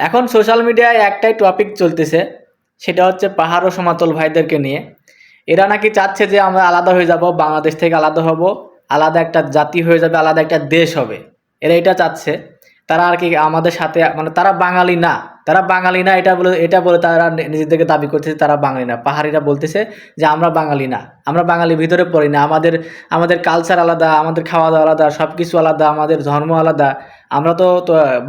এখন সোশ্যাল মিডিয়ায় একটাই টপিক চলতেছে, সেটা হচ্ছে পাহাড় ও সমাতল ভাইদেরকে নিয়ে। এরা নাকি চাচ্ছে যে আমরা আলাদা হয়ে যাব, বাংলাদেশ থেকে আলাদা হব, আলাদা একটা জাতি হয়ে যাবে, আলাদা একটা দেশ হবে। এরা এটা চাচ্ছে। তারা আর কি আমাদের সাথে মানে তারা বাঙালি না। তারা বাঙালি না, এটা বলে এটা বলে তারা নিজেদেরকে দাবি করতেছে, তারা বাঙালি না। পাহাড়িরা বলতেছে যে, আমরা বাঙালি না, আমরা বাঙালির ভিতরে পড়ি না। আমাদের আমাদের কালচার আলাদা, আমাদের খাওয়া দাওয়া আলাদা সব কিছু আলাদা, আমাদের ধর্ম আলাদা। আমরা তো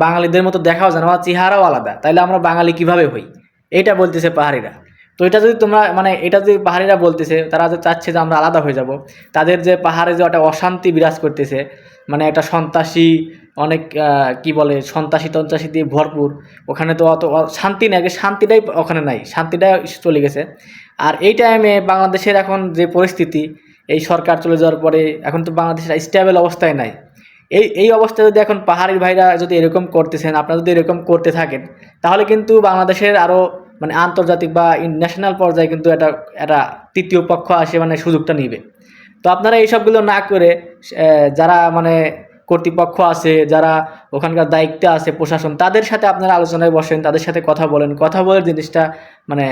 বাঙালিদের মতো দেখাও যায় না আমার চেহারাও আলাদা। তাইলে আমরা বাঙালি কীভাবে হই? এইটা বলতেছে পাহাড়িরা। তো এটা যদি তোমরা মানে এটা যদি পাহাড়িরা বলতেছে, তারা যে চাচ্ছে যে আমরা আলাদা হয়ে যাব। তাদের যে পাহাড়ে যে একটা অশান্তি বিরাজ করতেছে মানে একটা সন্ত্রাসী অনেক কি বলে, সন্ত্রাসী টন্ত্রাসী দিয়ে ভরপুর। ওখানে তো অত শান্তি নেই শান্তিটাই ওখানে নাই, শান্তিটাই চলে গেছে। আর এই টাইমে বাংলাদেশের এখন যে পরিস্থিতি, এই সরকার চলে যাওয়ার পরে এখন তো বাংলাদেশের স্টেবল অবস্থায় নাই। এই এই অবস্থায় যদি এখন পাহাড়ি ভাইরা যদি এরকম করতেছেন, আপনারা যদি এরকম করতে থাকেন, তাহলে কিন্তু বাংলাদেশের আরও মানে আন্তর্জাতিক বা ন্যাশনাল পর্যায়ে কিন্তু এটা একটা তৃতীয় পক্ষ আসে মানে সুযোগটা নিবে। তো আপনারা এইসবগুলো না করে যারা মানে কর্তৃপক্ষ আছে, যারা ওখানকার দায়িত্বে আছে প্রশাসন, তাদের সাথে আপনারা আলোচনায় বসেন, তাদের সাথে কথা বলেন। কথা বলে জিনিসটা মানে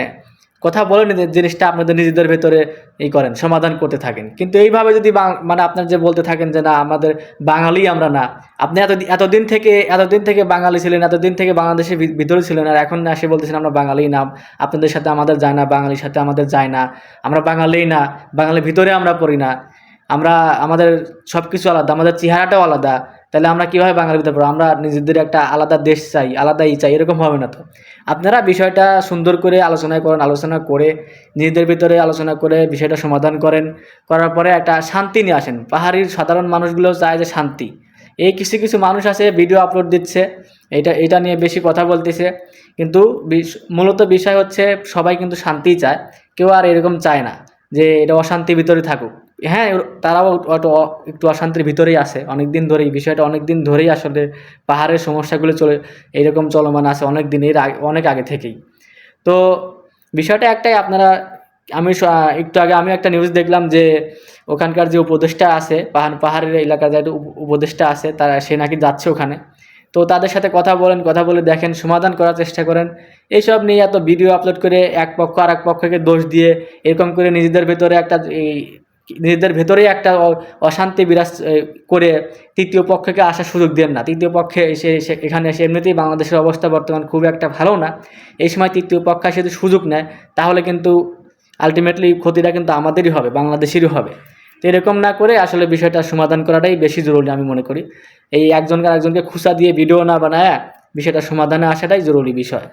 কথা বলে জিনিসটা আপনাদের নিজেদের ভেতরে এই করেন, সমাধান করতে থাকেন। কিন্তু এইভাবে যদি মানে আপনার যে বলতে থাকেন যে না, আমাদের বাঙালি আমরা না, আপনি এত এতদিন থেকে এতদিন থেকে বাঙালি ছিলেন, এতদিন থেকে বাংলাদেশের ভিতরে ছিলেন, আর এখন এসে বলতেছেন আমরা বাঙালি না, আপনাদের সাথে আমাদের যায় না, বাঙালির সাথে আমাদের যায় না, আমরা বাঙালি না, বাঙালির ভিতরে আমরা পড়ি না। আমরা আমাদের সব কিছু আলাদা, আমাদের চেহারাটাও আলাদা, তাহলে আমরা কীভাবে বাঙালির ভিতরে পড়ব? আমরা নিজেদের একটা আলাদা দেশ চাই, আলাদাই চাই, এরকম হবে না তো। আপনারা বিষয়টা সুন্দর করে আলোচনা করেন, আলোচনা করে নিজেদের ভিতরে আলোচনা করে বিষয়টা সমাধান করেন, করার পরে একটা শান্তি নিয়ে আসেন। পাহাড়ির সাধারণ মানুষগুলো চায় যে শান্তি। এই কিছু কিছু মানুষ আছে ভিডিও আপলোড দিচ্ছে, এটা এটা নিয়ে বেশি কথা বলতেছে, কিন্তু মূলত বিষয় হচ্ছে সবাই কিন্তু শান্তি চায়, কেউ আর এরকম চায় না যে এটা অশান্তির ভিতরে থাকুক। হ্যাঁ তারাও একটু একটু অশান্তির ভিতরেই আছে। অনেক দিন ধরেই, বিষয়টা অনেক দিন ধরেই আসলে পাহাড়ের সমস্যাগুলো চলে, এইরকম চলমান আছে অনেক দিন এর আগে, অনেক আগে থেকেই। তো বিষয়টা একটাই, আপনারা, আমি একটু আগে আমি একটা নিউজ দেখলাম যে, ওখানকার যে উপদেষ্টা আছে, পাহাড়, পাহাড়ের এলাকার যে উপদেষ্টা আছে, তারা, সে নাকি যাচ্ছে ওখানে। তো তাদের সাথে কথা বলেন, কথা বলে দেখেন, সমাধান করার চেষ্টা করেন। এইসব নিয়ে এত ভিডিও আপলোড করে এক পক্ষ আর এক পক্ষকে দোষ দিয়ে, এরকম করে নিজেদের ভেতরে একটা, এই নিজেদের ভেতরেই একটা অশান্তি বিরাজ করে তৃতীয় পক্ষকে আসার সুযোগ দেন না। তৃতীয় পক্ষে এসে এখানে এসে এমনিতেই বাংলাদেশের অবস্থা বর্তমান খুব একটা ভালো না। এই সময় তৃতীয় পক্ষ যদি সুযোগ নেয়, তাহলে কিন্তু আলটিমেটলি ক্ষতিটা কিন্তু আমাদেরই হবে, বাংলাদেশেরই হবে। তো এরকম না করে আসলে বিষয়টা সমাধান করাটাই বেশি জরুরি আমি মনে করি। এই একজনকে আরেকজনকে খুসা দিয়ে ভিডিও না বানায় বিষয়টা সমাধানে আসাটাই জরুরি বিষয়।